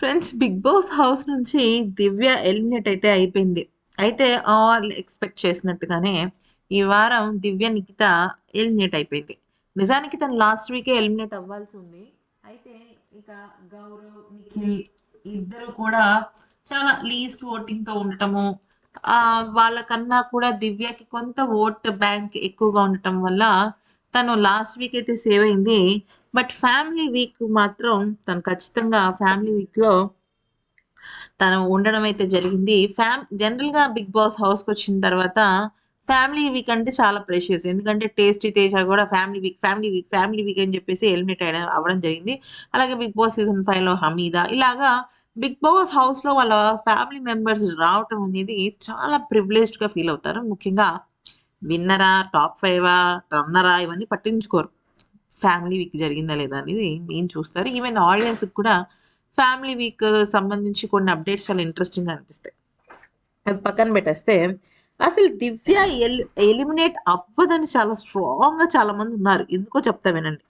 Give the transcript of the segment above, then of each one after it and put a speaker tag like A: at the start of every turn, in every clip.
A: Friends big boss house నుంచి దివ్య eliminate అయితే అయిపోయింది. అయితే ఆల్ ఎక్స్పెక్ట్ చేసినట్టుగానే ఈ వారం దివ్య నిఖిత ఎలిమినేట్ అయిపోయింది. నిజానికి తను లాస్ట్ వీకే ఎలిమినేట్ అవ్వాల్సి ఉంది. అయితే ఇక గౌరవ్ నిఖిల్ ఇద్దరు కూడా చాలా లీస్ట్ ఓటింగ్తో ఉండటము వాళ్ళకన్నా కూడా దివ్యకి కొంత ఓట్ బ్యాంక్ ఎక్కువగా ఉండటం వల్ల తను లాస్ట్ వీక్ అయితే సేవ్ అయింది. బట్ ఫ్యామిలీ వీక్ మాత్రం తను ఖచ్చితంగా ఫ్యామిలీ వీక్లో తను ఉండడం అయితే జరిగింది. ఫ్యామ్ జనరల్గా బిగ్ బాస్ హౌస్కి వచ్చిన తర్వాత ఫ్యామిలీ వీక్ అంటే చాలా ప్రెషియస్ ఎందుకంటే టేస్టీ తేజ కూడా family week family week family week అని చెప్పేసి ఎలిమినేట్ అయ్యడం అవ్వడం జరిగింది. అలాగే బిగ్ బాస్ సీజన్ ఫైవ్లో హమీదా. ఇలాగా బిగ్ బాస్ హౌస్లో వాళ్ళ ఫ్యామిలీ మెంబర్స్ రావటం అనేది చాలా ప్రివిలేజ్డ్గా ఫీల్ అవుతారు. ముఖ్యంగా విన్నరా టాప్ ఫైవా రన్నరా ఇవన్నీ పట్టించుకోరు. ఫ్యామిలీ వీక్ జరిగిందా లేదా అనేది మెయిన్ చూస్తారు. ఈవెన్ ఆడియన్స్ కూడా ఫ్యామిలీ వీక్ సంబంధించి కొన్ని అప్డేట్స్ చాలా ఇంట్రెస్టింగ్ అనిపిస్తాయి. అది పక్కన పెట్టేస్తే అసలు దివ్య ఎలి ఎలిమినేట్ అవ్వదని చాలా స్ట్రాంగ్గా చాలా మంది ఉన్నారు. ఎందుకో చెప్తా వినండి.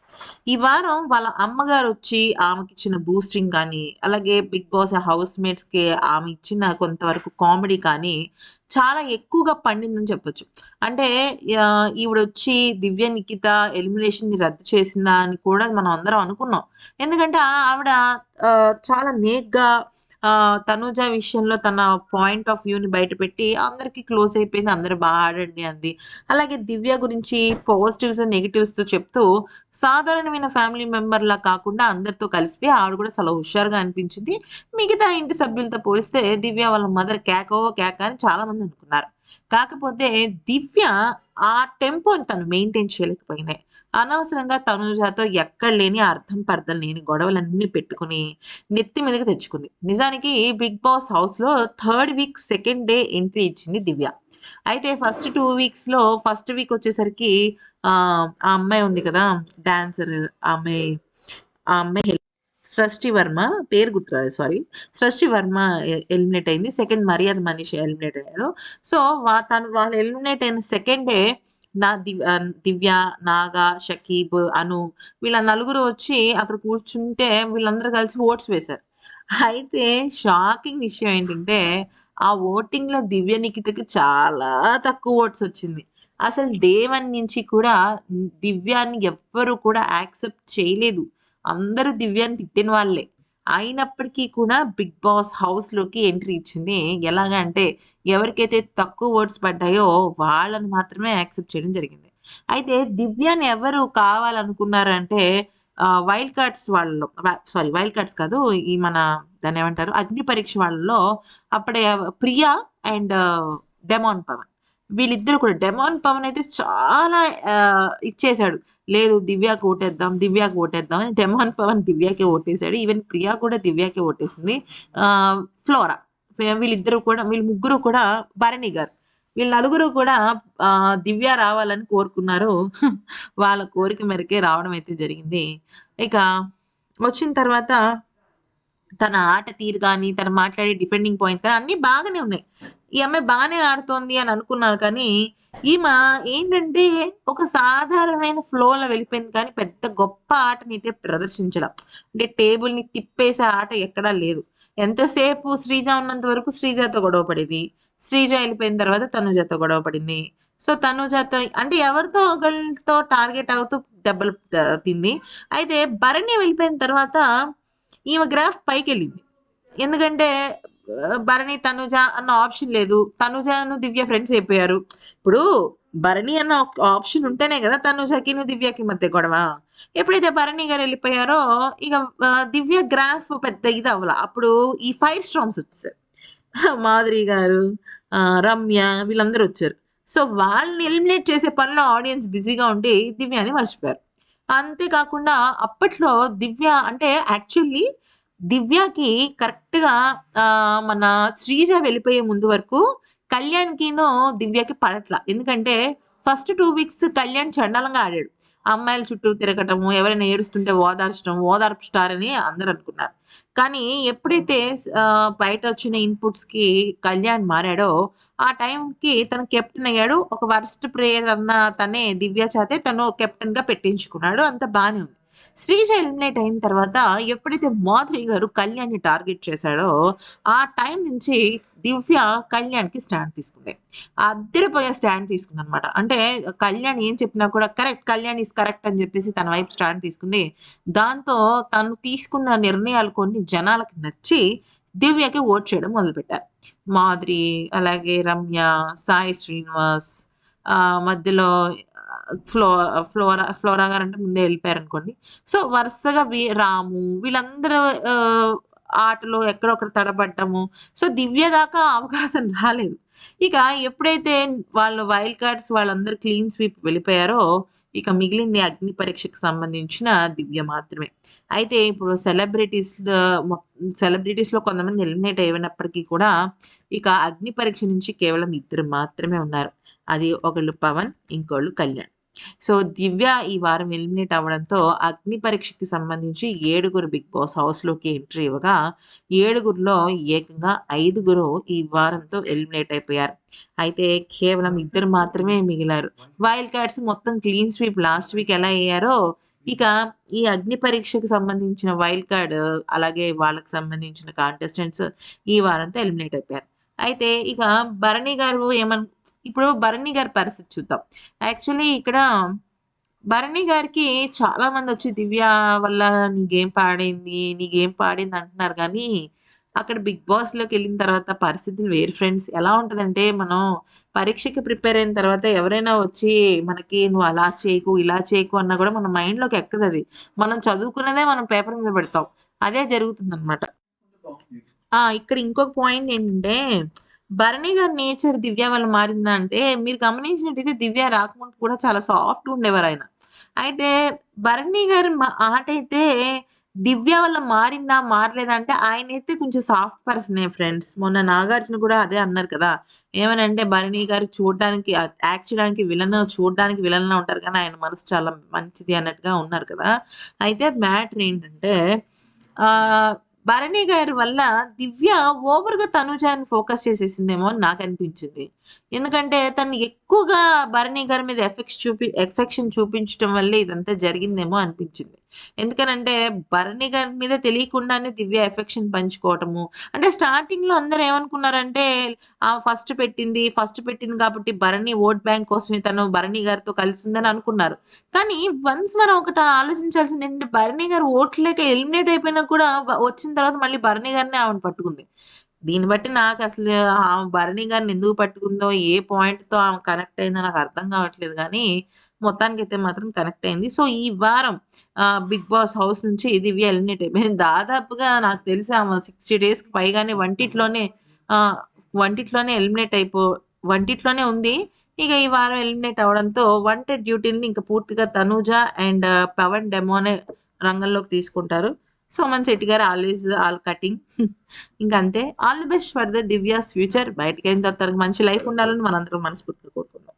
A: ఈ వారం వాళ్ళ అమ్మగారు వచ్చి ఆమెకి ఇచ్చిన బూస్టింగ్ కానీ అలాగే బిగ్ బాస్ హౌస్ మేట్స్కి ఆమె ఇచ్చిన కొంతవరకు కామెడీ కానీ చాలా ఎక్కువగా పండిందని చెప్పొచ్చు. అంటే ఈవిడ వచ్చి దివ్య నిఖిత ఎలిమినేషన్ని రద్దు చేసిందా అని కూడా మనం అందరం అనుకున్నాం. ఎందుకంటే ఆవిడ చాలా నేక్గా తనూజ విషయంలో తన పాయింట్ ఆఫ్ వ్యూని బయటపెట్టి అందరికి క్లోజ్ అయిపోయింది అందరు బాగా ఆడండి అంది. అలాగే దివ్య గురించి పాజిటివ్స్ నెగిటివ్స్తో చెప్తూ సాధారణమైన ఫ్యామిలీ మెంబర్ లా కాకుండా అందరితో కలిసిపోయి ఆవిడ కూడా చాలా హుషారుగా అనిపించింది. మిగతా ఇంటి సభ్యులతో పోలిస్తే దివ్య వాళ్ళ మదర్ కేకో కేక అని చాలా మంది అనుకున్నారు. కాకపోతే దివ్య ఆ టెంపోని తను మెయింటైన్ చేయలేకపోయింది. అనవసరంగా తనుజాతో ఎక్కడ లేని అర్థం పర్థం లేని గొడవలన్నీ పెట్టుకుని నెత్తి మీదకి తెచ్చుకుంది. నిజానికి బిగ్ బాస్ హౌస్లో third week second day entry ఇచ్చింది దివ్య. అయితే ఫస్ట్ టూ వీక్స్లో ఫస్ట్ వీక్ వచ్చేసరికి ఆ అమ్మాయి ఉంది కదా డాన్సర్ ఆమె ఆ అమ్మాయి సృష్టి వర్మ పేరు గుర్తురాదు సారీ సృష్టి వర్మ ఎలిమినేట్ అయింది. సెకండ్ మర్యాద మనిషి ఎలిమినేట్ అయ్యాడు. సో వా తను వాళ్ళు ఎలిమినేట్ అయిన సెకండే నా దివ్య దివ్య నాగా షకీబ్ అను వీళ్ళ నలుగురు వచ్చి అక్కడ కూర్చుంటే వీళ్ళందరూ కలిసి ఓట్స్ వేశారు. అయితే షాకింగ్ విషయం ఏంటంటే ఆ ఓటింగ్లో దివ్య నిఖితకి చాలా తక్కువ ఓట్స్ వచ్చింది. అసలు డే వన్ నుంచి కూడా దివ్యాన్ని ఎవ్వరు కూడా యాక్సెప్ట్ చేయలేదు. అందరూ దివ్యాన్ని తిట్టిన వాళ్ళే. అయినప్పటికీ కూడా బిగ్ బాస్ హౌస్లోకి ఎంట్రీ ఇచ్చింది. ఎలాగా అంటే ఎవరికైతే తక్కువ ఓట్స్ పడ్డాయో వాళ్ళని మాత్రమే యాక్సెప్ట్ చేయడం జరిగింది. అయితే దివ్యాని ఎవరు కావాలనుకున్నారంటే వైల్డ్ కార్డ్స్ వాళ్ళలో సారీ వైల్డ్ కార్డ్స్ కాదు ఈ మన దాన్ని ఏమంటారు అగ్ని పరీక్ష వాళ్ళలో అప్పుడే ప్రియా అండ్ డెమాన్ పవన్. వీళ్ళిద్దరు కూడా. డెమాన్ పవన్ అయితే చాలా ఇచ్చేశాడు. లేదు దివ్యాకి ఓటేద్దాం దివ్యాకి ఓటేద్దాం అని డెమాన్ పవన్ దివ్యాకి ఓటేశాడు. ఈవెన్ ప్రియా కూడా దివ్యాకి ఓటేసింది. ఆ, ఫ్లోరా. వీళ్ళిద్దరు కూడా వీళ్ళు ముగ్గురు కూడా భరణి గారు. వీళ్ళ నలుగురు కూడా దివ్య రావాలని కోరుకున్నారు. వాళ్ళ కోరిక మేరకే రావడం అయితే జరిగింది. ఇక వచ్చిన తర్వాత తన ఆట తీరు కానీ తను మాట్లాడే డిఫెండింగ్ పాయింట్స్ కానీ అన్ని బాగానే ఉన్నాయి. ఈ అమ్మాయి బాగానే ఆడుతోంది అని అనుకున్నారు కానీ ఈమె ఏంటంటే ఒక సాధారణమైన ఫ్లోలో వెళ్ళిపోయింది కానీ పెద్ద గొప్ప ఆటని అయితే ప్రదర్శించడం. అంటే టేబుల్ని తిప్పేసే ఆట ఎక్కడా లేదు. ఎంతసేపు శ్రీజ ఉన్నంత వరకు శ్రీజతో గొడవ పడింది. శ్రీజ వెళ్ళిపోయిన తర్వాత తనుజతో గొడవ పడింది. సో తనుజతో అంటే ఎవరితో ఒకరితో టార్గెట్ అవుతూ దెబ్బలు తింది. అయితే భరణి వెళ్ళిపోయిన తర్వాత ఈమె గ్రాఫ్ పైకి వెళ్ళింది ఎందుకంటే భరణి తనుజ అన్న ఆప్షన్ లేదు. తనుజను దివ్య ఫ్రెండ్స్ అయిపోయారు. ఇప్పుడు భరణి అన్న ఆప్షన్ ఉంటేనే కదా తనుజకి దివ్యకి మధ్య గొడవ. ఎప్పుడైతే భరణి గారు వెళ్ళిపోయారో ఇక దివ్య గ్రాఫ్ పెద్ద ఇది అవ్వాల. అప్పుడు ఈ ఫైవ్ స్ట్రాంగ్స్ వచ్చేసారు మాధురి గారు రమ్య వీళ్ళందరూ వచ్చారు. సో వాళ్ళని ఎలిమినేట్ చేసే పనిలో ఆడియన్స్ బిజీగా ఉండి దివ్యాని మర్చిపోయారు. అంతేకాకుండా అప్పట్లో దివ్య అంటే యాక్చువల్లీ దివ్యకి కరెక్ట్గా ఆ, మన శ్రీజ వెళ్ళిపోయే ముందు వరకు కళ్యాణ్కిను దివ్యకి పడట్ల. ఎందుకంటే ఫస్ట్ టూ వీక్స్ కళ్యాణ్ చండాలంగా ఆడాడు. అమ్మాయిల చుట్టూ తిరగటము ఎవరైనా ఏడుస్తుంటే ఓదార్చడం ఓదార్పు స్టార్ అని అందరు అనుకున్నారు. కానీ ఎప్పుడైతే బయట వచ్చిన ఇన్పుట్స్కి కళ్యాణ్ మారాడో ఆ టైంకి తను కెప్టెన్ అయ్యాడు. ఒక వర్స్ట్ ప్లేయర్ అన్న తనే దివ్య చేతే తను కెప్టెన్గా పెట్టించుకున్నాడు. అంత బాగానే ఉంది. శ్రీజ ఎలిమినేట్ అయిన తర్వాత ఎప్పుడైతే మాధురి గారు కళ్యాణ్‌ని టార్గెట్ చేశాడో, ఆ టైం నుంచి దివ్య కళ్యాణ్‌కి స్టాండ్ తీసుకుంది. అద్దరిపోయే స్టాండ్ తీసుకుందనమాట. అంటే కళ్యాణ్ ఏం చెప్పినా కూడా కరెక్ట్ కళ్యాణ్ ఈస్ కరెక్ట్ అని చెప్పేసి తన వైపు స్టాండ్ తీసుకుంది. దాంతో తను తీసుకున్న నిర్ణయాలు కొన్ని జనాలకి నచ్చి దివ్యకి ఓట్ చేయడం మొదలుపెట్టారు. మాధురి, అలాగే రమ్య, సాయి శ్రీనివాస్ ఆ మధ్యలో ఫ్లో ఫ్లోరా ఫ్లోరా గారంటే ముందే వెళ్ళిపోయారు అనుకోండి సో, వరుసగా వి రాము వీళ్ళందరూ ఆటలో ఎక్కడొక్కడ తడబడ్డము. సో, దివ్య దాకా అవకాశం రాలేదు. ఇక ఎప్పుడైతే వాళ్ళు వైల్డ్ కార్డ్స్ వాళ్ళందరూ క్లీన్ స్వీప్ వెళ్ళిపోయారో, ఇక మిగిలింది అగ్ని పరీక్షకు సంబంధించిన దివ్య మాత్రమే. అయితే ఇప్పుడు సెలబ్రిటీస్ సెలబ్రిటీస్‌లో కొంతమంది ఎలిమినేట్ అయినప్పటికీ కూడా, ఇక అగ్ని పరీక్ష నుంచి కేవలం ఇద్దరు మాత్రమే ఉన్నారు. అది ఒకళ్ళు పవన్, ఇంకోళ్ళు కళ్యాణ్. సో, దివ్య ఈ వారం ఎలిమినేట్ అవ్వడంతో అగ్ని పరీక్షకి సంబంధించి ఏడుగురు బిగ్ బాస్ హౌస్‌లోకి ఎంట్రీ ఇవ్వగా, ఏడుగురిలో ఏకంగా ఐదుగురు ఈ వారంతో ఎలిమినేట్ అయిపోయారు. అయితే కేవలం ఇద్దరు మాత్రమే మిగిలారు. వైల్డ్ కార్డ్స్ మొత్తం క్లీన్ స్వీప్ లాస్ట్ వీక్ ఎలా అయ్యారో, ఇక ఈ అగ్ని పరీక్షకు సంబంధించిన వైల్డ్ కార్డ్ అలాగే వాళ్ళకి సంబంధించిన కాంటెస్టెంట్స్ ఈ వారంతో ఎలిమినేట్ అయిపోయారు. అయితే ఇక భరణి గారు ఏమను ఇప్పుడు భరణి గారి పరిస్థితి చూద్దాం. యాక్చువల్లీ ఇక్కడ భరణి గారికి చాలా మందొచ్చి దివ్య వల్ల నీ గేమ్ పాడైంది, నీ గేమ్ పాడింది అంటున్నారు గానీ, అక్కడ బిగ్ బాస్‌లోకెళ్ళిన తర్వాత పరిస్థితులు వేరు ఫ్రెండ్స్. ఎలా ఉంటదంటే, మనం పరీక్షకి ప్రిపేర్ అయిన తర్వాత ఎవరైనా వచ్చి మనకి నువ్వు అలా చేయకు, ఇలా చేయకు అన్నా కూడా మన మైండ్‌లోకి ఎక్కదది. మనం చదువుకున్నదే మనం పేపర్ మీద పెడతాం. అదే జరుగుతుందనమాట. ఆ! ఇక్కడ ఇంకొక పాయింట్ ఏంటంటే, భరణి గారి నేచర్ దివ్య వల్ల మారిందా అంటే, మీరు గమనించినట్టయితే దివ్య రాకముందు కూడా చాలా సాఫ్ట్‌గా ఉండేవారాయన. అయితే భరణి గారి ఆట ఆటైతే దివ్య వల్ల మారిందా, మారలేదా అంటే ఆయన అయితే కొంచెం సాఫ్ట్ పర్సనే ఫ్రెండ్స్. మొన్న నాగార్జున కూడా అదే అన్నారు కదా! ఏమనంటే భరణి గారు చూడడానికి యాక్ట్ చేయడానికి విలన్, చూడడానికి విలన్‌లా ఉంటారు కానీ ఆయన మనసు చాలా మంచిది అన్నట్టుగా ఉన్నారు కదా! అయితే మ్యాటర్ ఏంటంటే భరణి గారి వల్ల దివ్య ఓవర్‌గా తనుజాని ఫోకస్ చేసేసిందేమో అని నాకనిపించింది. ఎందుకంటే తను ఎక్కువగా భరణి గారి మీద ఎఫెక్ట్స్ చూపి ఎఫెక్షన్ చూపించడం వల్లే ఇదంతా జరిగిందేమో అనిపించింది. ఎందుకనంటే భరణి గారి మీద తెలియకుండానే దివ్య ఎఫెక్షన్ పంచుకోవటము. అంటే స్టార్టింగ్‌లో అందరూ ఏమనుకున్నారంటే ఆ ఫస్ట్ పెట్టింది, ఫస్ట్ పెట్టింది కాబట్టి భరణి ఓట్ బ్యాంక్ కోసమే తను భరణి గారితో కలిసి ఉందని అనుకున్నారు. కానీ వన్స్ మనం ఒకటి ఆలోచించాల్సింది ఏంటంటే భరణి గారు ఓట్లు లేక ఎలిమినేట్ అయిపోయినా కూడా వచ్చిన తర్వాత మళ్ళీ భరణి గారినే ఆమెను పట్టుకుంది. దీన్ని బట్టి నాకు అసలు ఆమె భరణి గారిని ఎందుకు పట్టుకుందో, ఏ పాయింట్‌తో ఆమె కనెక్ట్ అయిందో నాకు అర్థం కావట్లేదు కానీ మొత్తానికి అయితే మాత్రం కనెక్ట్ అయింది. సో, ఈ వారం బిగ్ బాస్ హౌస్ నుంచి దివ్య ఎలిమినేట్ అయిపోయింది. దాదాపుగా నాకు తెలిసి ఆమె 60 డేస్‌కి పైగానే వంటిట్లోనే వంటిట్లోనే ఎలిమినేట్ అయిపో వంటిట్లోనే ఉంది. ఇక ఈ వారం ఎలిమినేట్ అవ్వడంతో వంట డ్యూటీని ఇంకా పూర్తిగా తనూజ అండ్ పవన్ డెమోనే రంగంలోకి తీసుకుంటారు. Soman Shetty garu all is all cutting. ఇంకంతే. All the best for the Divya's future. బయటికెళ్ళిన తర్వాత మంచి లైఫ్ ఉండాలని మనందరం మనస్ఫూర్తిగా కోరుకుంటున్నాం.